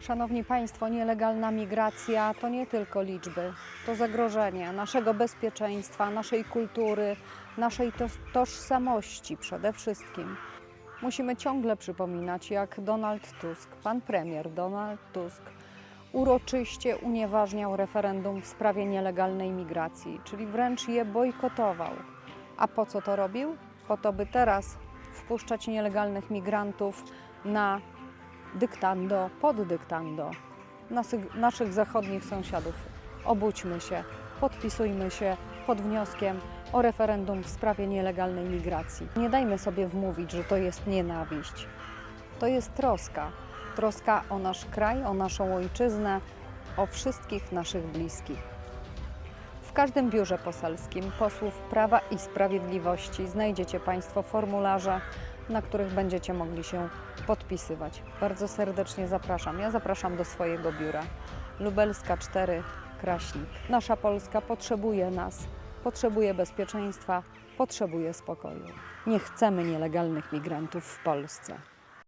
Szanowni Państwo, nielegalna migracja to nie tylko liczby, to zagrożenie naszego bezpieczeństwa, naszej kultury, naszej to- tożsamości przede wszystkim. Musimy ciągle przypominać, jak Donald Tusk, pan premier Donald Tusk, uroczyście unieważniał referendum w sprawie nielegalnej migracji, czyli wręcz je bojkotował. A po co to robił? Po to, by teraz wpuszczać nielegalnych migrantów na dyktando, pod dyktando naszych, naszych zachodnich sąsiadów. Obudźmy się, podpisujmy się pod wnioskiem o referendum w sprawie nielegalnej migracji. Nie dajmy sobie wmówić, że to jest nienawiść. To jest troska. Troska o nasz kraj, o naszą ojczyznę, o wszystkich naszych bliskich. W każdym biurze poselskim posłów Prawa i Sprawiedliwości znajdziecie Państwo formularze, na których będziecie mogli się podpisywać. Bardzo serdecznie zapraszam. Ja zapraszam do swojego biura. Lubelska 4, Kraśnik. Nasza Polska potrzebuje nas, potrzebuje bezpieczeństwa, potrzebuje spokoju. Nie chcemy nielegalnych migrantów w Polsce.